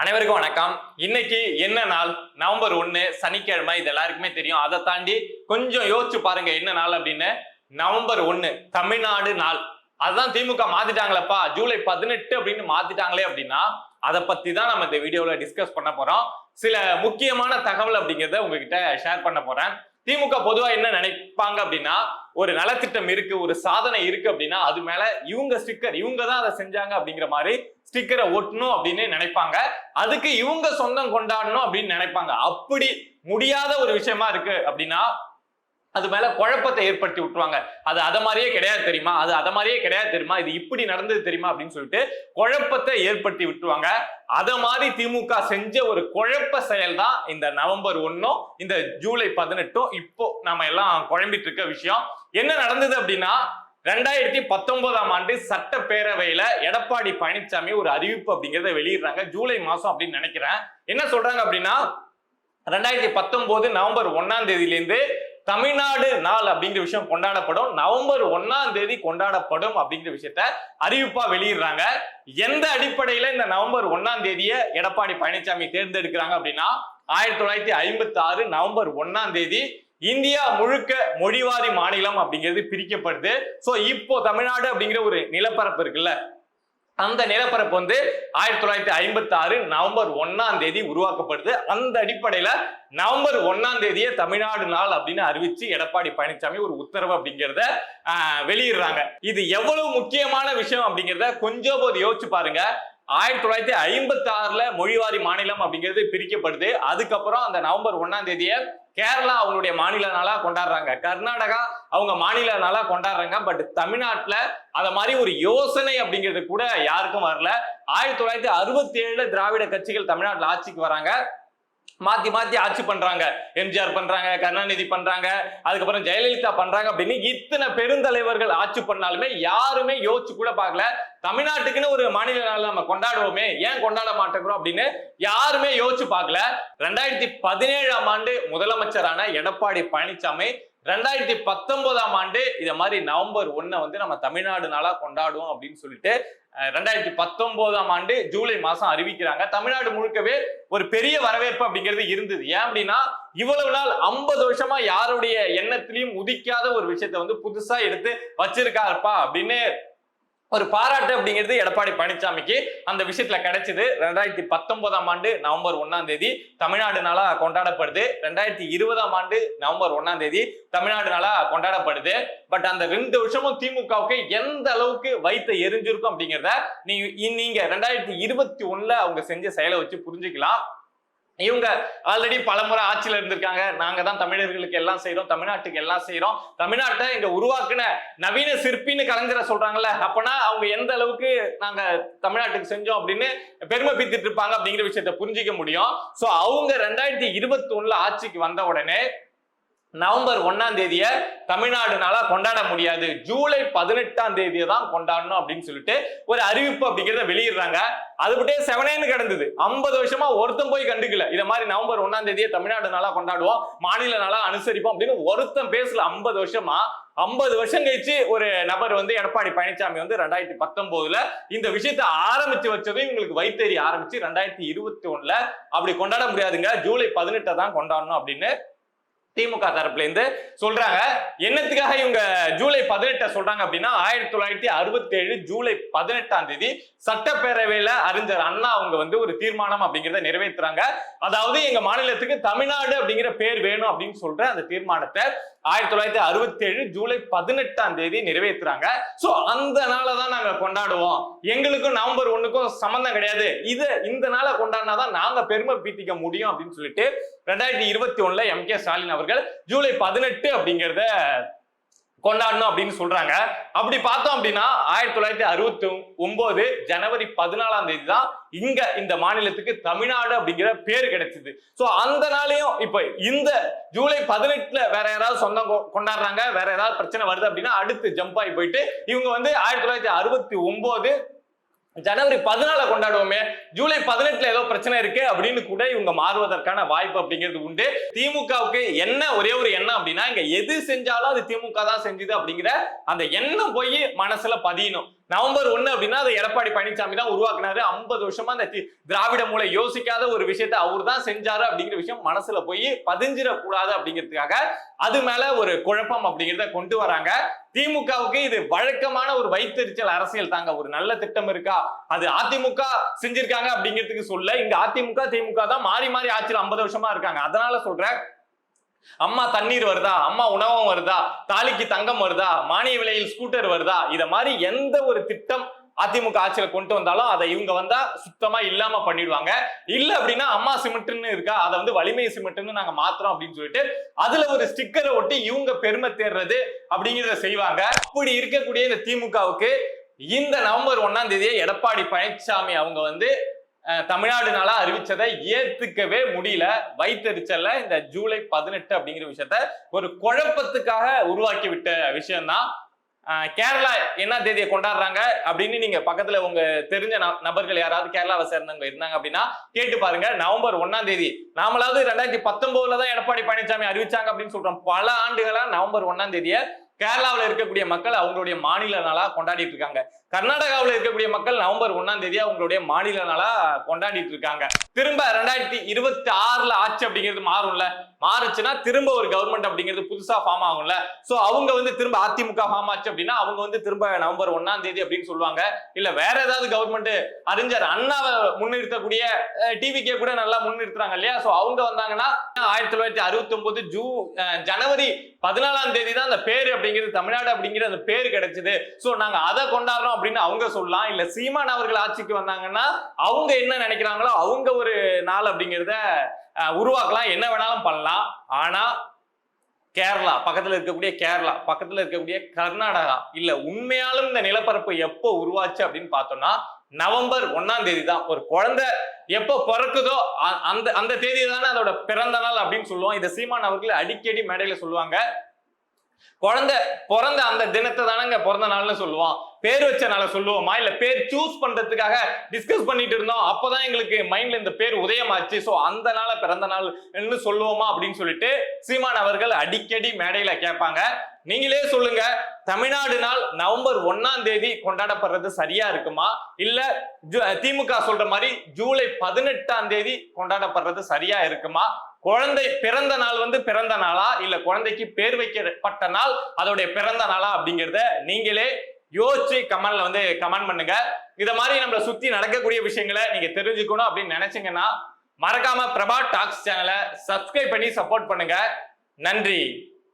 அனைவருக்கும் வணக்கம். இன்னைக்கு என்ன நாள்? நவம்பர் ஒன்று சனிக்கிழமை இது எல்லாருக்குமே தெரியும். அதை தாண்டி கொஞ்சம் யோசிச்சு பாருங்க என்ன நாள் அப்படின்னு? நவம்பர் ஒன்று தமிழ்நாடு நாள். அதுதான் திமுக மாத்திட்டாங்களப்பா. ஜூலை பதினெட்டு அப்படின்னு மாத்திட்டாங்களே அப்படின்னா அதை பத்தி தான் நம்ம இந்த வீடியோவில் டிஸ்கஸ் பண்ண போறோம். சில முக்கியமான தகவல் அப்படிங்கிறத உங்ககிட்ட ஷேர் பண்ண போறேன். திமுக பொதுவா என்ன நினைப்பாங்க அப்படின்னா ஒரு நலத்திட்டம் இருக்கு ஒரு சாதனை இருக்கு அப்படின்னா அது மேல இவங்க ஸ்டிக்கர் இவங்க தான் அதை செஞ்சாங்க அப்படிங்கிற மாதிரி ஸ்டிக்கரை ஒட்டணும் அப்படின்னு நினைப்பாங்க. அதுக்கு இவங்க சொந்தம் கொண்டாடணும் அப்படின்னு நினைப்பாங்க. அப்படி முடியாத ஒரு விஷயமா இருக்கு அப்படின்னா அது மேல குழப்பத்தை ஏற்படுத்தி விட்டுருவாங்க. அது அதை மாதிரியே கிடையாது தெரியுமா? அது அதை மாதிரியே கிடையாது தெரியுமா? இது இப்படி நடந்தது தெரியுமா? அப்படின்னு சொல்லிட்டு குழப்பத்தை ஏற்படுத்தி விட்டுருவாங்க. அதை மாதிரி திமுக செஞ்ச ஒரு குழப்ப செயல் தான் இந்த நவம்பர் ஒன்னும் இந்த ஜூலை பதினெட்டும். இப்போ நம்ம எல்லாம் குழம்பிட்டு இருக்க விஷயம். என்ன நடந்தது அப்படின்னா ரெண்டாயிரத்தி பத்தொன்பதாம் ஆண்டு சட்டப்பேரவையில எடப்பாடி பழனிசாமி ஒரு அறிவிப்பு அப்படிங்கிறத வெளியிடுறாங்க. ஜூலை மாசம் அப்படின்னு நினைக்கிறேன். என்ன சொல்றாங்க அப்படின்னா ரெண்டாயிரத்தி பத்தொன்பது நவம்பர் ஒன்னாம் தேதியிலேருந்து தமிழ்நாடு நாள் அப்படிங்கிற விஷயம் கொண்டாடப்படும். நவம்பர் ஒன்னாம் தேதி கொண்டாடப்படும் அப்படிங்கிற விஷயத்த அறிவிப்பா வெளியிடுறாங்க. எந்த அடிப்படையில இந்த நவம்பர் ஒன்னாம் தேதியை எடப்பாடி பழனிசாமி தேர்ந்தெடுக்கிறாங்க அப்படின்னா ஆயிரத்தி தொள்ளாயிரத்தி ஐம்பத்தி ஆறு நவம்பர் ஒன்னாம் தேதி இந்தியா முழுக்க மொழிவாரி மாநிலம் அப்படிங்கிறது பிரிக்கப்படுது. சோ இப்போ தமிழ்நாடு அப்படிங்கிற ஒரு நிலப்பரப்பு இருக்குல்ல அந்த நிலப்பரப்பு வந்து ஆயிரத்தி தொள்ளாயிரத்தி ஐம்பத்தி ஆறு நவம்பர் ஒன்னாம் தேதி உருவாக்கப்படுது. அந்த அடிப்படையில நவம்பர் ஒன்னாம் தேதியே தமிழ்நாடு நாள் அப்படின்னு அறிவிச்சு எடப்பாடி பழனிசாமி ஒரு உத்தரவு அப்படிங்கிறத வெளியிடுறாங்க. இது எவ்வளவு முக்கியமான விஷயம் அப்படிங்கிறத கொஞ்சம் போது யோசிச்சு பாருங்க. ஆயிரத்தி தொள்ளாயிரத்தி ஐம்பத்தி ஆறுல மொழிவாரி மாநிலம் அப்படிங்கிறது பிரிக்கப்படுது. அதுக்கப்புறம் அந்த நவம்பர் ஒன்னாம் தேதியை கேரளா அவங்களுடைய மாநில நாளா கொண்டாடுறாங்க. கர்நாடகா அவங்க மாநில நாளா கொண்டாடுறாங்க. பட் தமிழ்நாட்டுல அத மாதிரி ஒரு யோசனை அப்படிங்கிறது கூட யாருக்கும் வரல. ஆயிரத்தி தொள்ளாயிரத்தி அறுபத்தி ஏழுல திராவிட கட்சிகள் தமிழ்நாட்டுல ஆட்சிக்கு வராங்க. மாத்தி மாத்தி ஆட்சி பண்றாங்க. எம்ஜிஆர் பண்றாங்க கருணாநிதி பண்றாங்க அதுக்கப்புறம் ஜெயலலிதா பண்றாங்க அப்படின்னு இத்தனை பெருந்தலைவர்கள் ஆட்சி பண்ணாலுமே யாருமே யோசிச்சு கூட பார்க்கல. தமிழ்நாட்டுக்குன்னு ஒரு மாநில நாள் நம்ம கொண்டாடுவோமே ஏன் கொண்டாட மாட்டேங்கிறோம் அப்படின்னு யாருமே யோசிச்சு பார்க்கல. ரெண்டாயிரத்தி பதினேழாம் ஆண்டு முதலமைச்சரான எடப்பாடி பழனிசாமி ரெண்டாயிரத்தி பத்தொன்பதாம் ஆண்டு இதை மாதிரி நவம்பர் ஒன்னை வந்து நம்ம தமிழ்நாடு நாளா கொண்டாடுவோம் அப்படின்னு சொல்லிட்டு ரெண்டாயிரத்தி பத்தொன்பதாம் ஆண்டு ஜூலை மாசம் அறிவிக்கிறாங்க. தமிழ்நாடு முழுக்கவே ஒரு பெரிய வரவேற்பு அப்படிங்கிறது இருந்தது. ஏன் அப்படின்னா இவ்வளவு நாள் ஐம்பது வருஷமா யாருடைய எண்ணத்திலையும் உதிக்காத ஒரு விஷயத்த வந்து புதுசா எடுத்து வச்சிருக்காருப்பா அப்படின்னு ஒரு பாராட்டு அப்படிங்கிறது எடப்பாடி பழனிசாமிக்கு அந்த விஷயத்துல கிடைச்சது. ரெண்டாயிரத்தி பத்தொன்பதாம் ஆண்டு நவம்பர் ஒன்னாம் தேதி தமிழ்நாடு நாளா கொண்டாடப்படுது. ரெண்டாயிரத்தி இருபதாம் ஆண்டு நவம்பர் ஒன்னாம் தேதி தமிழ்நாடு நாளா கொண்டாடப்படுது. பட் அந்த ரெண்டு வருஷமும் திமுகவுக்கு எந்த அளவுக்கு வைத்த எரிஞ்சிருக்கும் அப்படிங்கிறத நீங்க நீங்க ரெண்டாயிரத்தி இருபத்தி ஒண்ணுல அவங்க செஞ்ச செயலை வச்சு புரிஞ்சுக்கலாம். இவங்க ஆல்ரெடி பலமுறை ஆட்சியில் இருந்திருக்காங்க. நாங்க தான் தமிழர்களுக்கு எல்லாம் செய்கிறோம் தமிழ்நாட்டுக்கு எல்லாம் செய்கிறோம் தமிழ்நாட்டை இங்க உருவாக்குன நவீன சிற்பின்னு கலைஞரை சொல்றாங்கல்ல அப்பனா அவங்க எந்த அளவுக்கு நாங்க தமிழ்நாட்டுக்கு செஞ்சோம் அப்படின்னு பெருமை பீத்திட்டு இருப்பாங்க அப்படிங்கிற விஷயத்த புரிஞ்சிக்க முடியும். சோ அவங்க ரெண்டாயிரத்தி இருபத்தி ஒண்ணுல ஆட்சிக்கு வந்த உடனே நவம்பர் ஒன்னாம் தேதியை தமிழ்நாடுனால கொண்டாட முடியாது. ஜூலை பதினெட்டாம் தேதியை தான் கொண்டாடணும் அப்படின்னு சொல்லிட்டு ஒரு அறிவிப்பு அப்படிங்கிறத வெளியிடுறாங்க. அது விட்டே செவனேன்னு கிடந்தது. ஐம்பது வருஷமா ஒருத்தன் போய் கண்டுக்கல. இதை மாதிரி நவம்பர் ஒன்னாம் தேதியை தமிழ்நாடு நாளா கொண்டாடுவோம் மாநில நாளா அனுசரிப்போம் அப்படின்னு ஒருத்தன் பேசல. ஐம்பது வருஷமா. ஐம்பது வருஷம் கழிச்சு ஒரு நபர் வந்து எடப்பாடி பழனிசாமி வந்து ரெண்டாயிரத்தி பத்தொன்பதுல இந்த விஷயத்த ஆரம்பிச்சு வச்சதும் இவங்களுக்கு வைத்தறி ஆரம்பிச்சு ரெண்டாயிரத்தி இருபத்தி ஒண்ணுல அப்படி கொண்டாட முடியாதுங்க. ஜூலை பதினெட்டை தான் கொண்டாடணும் அப்படின்னு திமுக தரப்புல இருந்து சொல்றாங்க. என்னத்துக்காக இவங்க ஜூலை பதினெட்டை சொல்றாங்க அப்படின்னா ஆயிரத்தி தொள்ளாயிரத்தி அறுபத்தி ஏழு ஜூலை பதினெட்டாம் தேதி சட்டப்பேரவையில அறிஞர் அண்ணா அவங்க வந்து ஒரு தீர்மானம் அப்படிங்கிறத நிறைவேற்றுறாங்க அதாவது எங்க மாநிலத்துக்கு தமிழ்நாடு அப்படிங்கிற பேர் வேணும் அப்படின்னு சொல்ற அந்த தீர்மானத்தை ஆயிரத்தி தொள்ளாயிரத்தி அறுபத்தி ஏழு ஜூலை பதினெட்டாம் தேதி நிறைவேற்றுறாங்க சோ அந்த நாளை தான் நாங்க கொண்டாடுவோம். எங்களுக்கும் நவம்பர் ஒண்ணுக்கும் சம்மந்தம் கிடையாது. இது இந்த நாளை கொண்டாடினாதான் நாங்க பெருமை பீத்திக்க முடியும் அப்படின்னு சொல்லிட்டு ரெண்டாயிரத்தி இருபத்தி ஒண்ணுல எம் கே ஸ்டாலின் அவர்கள் ஜூலை பதினெட்டு அப்படிங்கிறத கொண்டாடணும் அப்படின்னு சொல்றாங்க. அப்படி பார்த்தோம் அப்படின்னா ஆயிரத்தி தொள்ளாயிரத்தி அறுபத்தி ஒன்பது ஜனவரி பதினாலாம் தேதி தான் இங்க இந்த மாநிலத்துக்கு தமிழ்நாடு அப்படிங்கிற பேர் கிடைச்சது. ஸோ அந்த நாளையும் இப்ப இந்த ஜூலை பதினெட்டுல வேற யாராவது சொந்தம் கொ- கொண்டாடுறாங்க வேற ஏதாவது பிரச்சனை வருது அப்படின்னா அடுத்து ஜம்ப் ஆகி போயிட்டு இவங்க வந்து ஆயிரத்தி தொள்ளாயிரத்தி அறுபத்தி ஒன்பது ஜனவரி பதினால கொண்டாடுவோமே. ஜூலை பதினெட்டுல ஏதோ பிரச்சனை இருக்கு அப்படின்னு கூட இவங்க மாறுவதற்கான வாய்ப்பு அப்படிங்கிறது உண்டு. திமுகவுக்கு என்ன ஒரே ஒரு எண்ணம் அப்படின்னா இங்க எது செஞ்சாலும் அது திமுக தான் செஞ்சது அப்படிங்கிற அந்த எண்ணம் போய் மனசுல பதியணும். நவம்பர் ஒண்ணு அப்படின்னா அதை எடப்பாடி பழனிசாமி தான் உருவாக்குனாரு. ஐம்பது வருஷமா அந்த திராவிட மூளை யோசிக்காத ஒரு விஷயத்த அவர் தான் செஞ்சாரு அப்படிங்கிற விஷயம் மனசுல போய் பதிஞ்சிடக்கூடாது அப்படிங்கிறதுக்காக அது மேல ஒரு குழப்பம் அப்படிங்கிறத கொண்டு வராங்க. திமுகவுக்கு இது வழக்கமான ஒரு வைத்தறிச்சல் அரசியல் தாங்க. ஒரு நல்ல திட்டம் இருக்கா? அது அதிமுக செஞ்சிருக்காங்க அப்படிங்கிறதுக்கு சொல்ல இங்க அதிமுக திமுக தான் மாறி மாறி ஆட்சியில் ஐம்பது வருஷமா இருக்காங்க. அதனால சொல்றேன் அம்மா தண்ணீர் வருதா? அம்மா உணவம் வருதா? தாலிக்கு தங்கம் வருதா? மானிய விலையில் ஸ்கூட்டர் வருதா? இத மாதிரி எந்த ஒரு திட்டம் அதிமுக ஆட்சியில கொண்டு வந்தாலும் அதை இவங்க வந்தா சுத்தமா இல்லாம பண்ணிடுவாங்க. இல்ல அப்படின்னா அம்மா சிமெண்ட்னு இருக்கா? அதை வந்து வலிமை சிமெண்ட்னு நாங்க மாத்துறோம் அப்படின்னு சொல்லிட்டு அதுல ஒரு ஸ்டிக்கரை ஒட்டி இவங்க பெருமை தேடுறது அப்படிங்கிறத செய்வாங்க. அப்படி இருக்கக்கூடிய இந்த திமுகவுக்கு இந்த நவம்பர் ஒன்னாம் தேதியை எடப்பாடி பழனிசாமி அவங்க வந்து தமிழ்நாடு நாளா அறிவிச்சதை ஏத்துக்கவே முடியல. வைத்தறிச்சல்ல இந்த ஜூலை பதினெட்டு அப்படிங்கிற விஷயத்த ஒரு குழப்பத்துக்காக உருவாக்கி விட்ட விஷயம்தான் கேரளா என்ன தேதியை கொண்டாடுறாங்க அப்படின்னு நீங்க பக்கத்துல உங்க தெரிஞ்ச ந- நபர்கள் யாராவது கேரளாவை சேர்ந்தவங்க இருந்தாங்க அப்படின்னா கேட்டு பாருங்க. நவம்பர் ஒன்னாம் தேதி நாமளாவது ரெண்டாயிரத்தி பத்தொன்பதுல தான் எடப்பாடி பழனிசாமி அறிவிச்சாங்க அப்படின்னு சொல்றோம். பல ஆண்டுகளா நவம்பர் ஒன்னாம் தேதியை கேரளாவில் இருக்கக்கூடிய மக்கள் அவங்களுடைய மாநில நாளா கொண்டாடிட்டு இருக்காங்க. கர்நாடகாவில் இருக்கக்கூடிய மக்கள் நவம்பர் ஒன்னாம் தேதி அவங்களுடைய மாநில நாளா கொண்டாடிட்டு இருக்காங்க. திரும்ப ரெண்டாயிரத்தி இருபத்தி ஆறுல ஆட்சி அப்படிங்கிறது மாறும்ல. மாறுச்சுன்னா திரும்ப ஒரு கவர்மெண்ட் அப்படிங்கிறது புதுசா ஃபார்ம் ஆகும்ல. சோ அவங்க வந்து திரும்ப அதிமுக ஃபார்ம் ஆச்சு அப்படின்னா அவங்க வந்து திரும்ப நவம்பர் ஒன்னாம் தேதி அப்படின்னு சொல்லுவாங்க. இல்ல வேற ஏதாவது கவர்மெண்ட் அறிஞர் அண்ணாவை முன்னிறுத்தக்கூடிய டிவிக்கே கூட நல்லா முன்னிறுத்துறாங்க இல்லையா? சோ அவங்க வந்தாங்கன்னா ஆயிரத்தி தொள்ளாயிரத்தி அறுபத்தி ஒன்பது ஜூ ஜனவரி பதினாலாம் தேதி தான் அந்த பேர் அப்படிங்கிறது தமிழ்நாடு அப்படிங்கிற அந்த பேர் கிடைச்சது. சோ நாங்க அதை கொண்டாடுறோம் அப்படின்னு அவங்க சொல்லலாம். இல்ல சீமான் அவர்கள் ஆட்சிக்கு வந்தாங்கன்னா அவங்க என்ன நினைக்கிறாங்களோ அவங்க ஒரு நாள் அப்படிங்கிறத உருவாக்கலாம் என்ன வேணாலும் பண்ணலாம். ஆனா கேரளா பக்கத்துல இருக்கக்கூடிய கேரளா பக்கத்துல இருக்கக்கூடிய கர்நாடகா இல்ல உண்மையாலும் இந்த நிலப்பரப்பு எப்போ உருவாச்சு அப்படின்னு பார்த்தோம்னா நவம்பர் ஒன்னாம் தேதி தான். ஒரு குழந்தை எப்போ பிறக்குதோ அ- அந்த அந்த தேதி தானே அதோட பிறந்த நாள் அப்படின்னு சொல்லுவோம். இதை சீமான் அவர்கள் அடிக்கடி மேடையில சொல்லுவாங்க. குழந்தை பிறந்த அந்த தினத்தை தானங்க பிறந்த நாள்னு சொல்லுவான். பேர் வச்ச நாளை சொல்லுவோமா? இல்ல பேர் சூஸ் பண்றதுக்காக டிஸ்கஸ் பண்ணிட்டு இருந்தோம். அப்பதான் எங்களுக்கு மைண்ட்ல இந்த பேர் உதயமாச்சு. சோ அந்த நாள பிறந்த நாள்னு சொல்லுவோமா அப்படின்னு சொல்லிட்டு சீமான் அவர்கள் அடிக்கடி மேடையில கேட்பாங்க. நீங்களே சொல்லுங்க தமிழ்நாடு நாள் நவம்பர் ஒன்னாம் தேதி கொண்டாடப்படுறது சரியா இருக்குமா? இல்ல ஜு- திமுக சொல்ற மாதிரி ஜூலை பதினெட்டாம் தேதி கொண்டாடப்படுறது சரியா இருக்குமா? குழந்தை பிறந்த நாள் வந்து பிறந்த நாளா? இல்ல குழந்தைக்கு பேர் வைக்கப்பட்ட நாள் அதோடைய பிறந்த நாளா அப்படிங்கிறத நீங்களே யோசிச்சு கமெண்ட்ல வந்து கமெண்ட் பண்ணுங்க. இதை மாதிரி நம்மளை சுத்தி நடக்கக்கூடிய விஷயங்களை நீங்க தெரிஞ்சுக்கணும் அப்படின்னு நினைச்சீங்கன்னா மறக்காம பிரபா டாக்ஸ் சேனலை சப்ஸ்கிரைப் பண்ணி சப்போர்ட் பண்ணுங்க. நன்றி.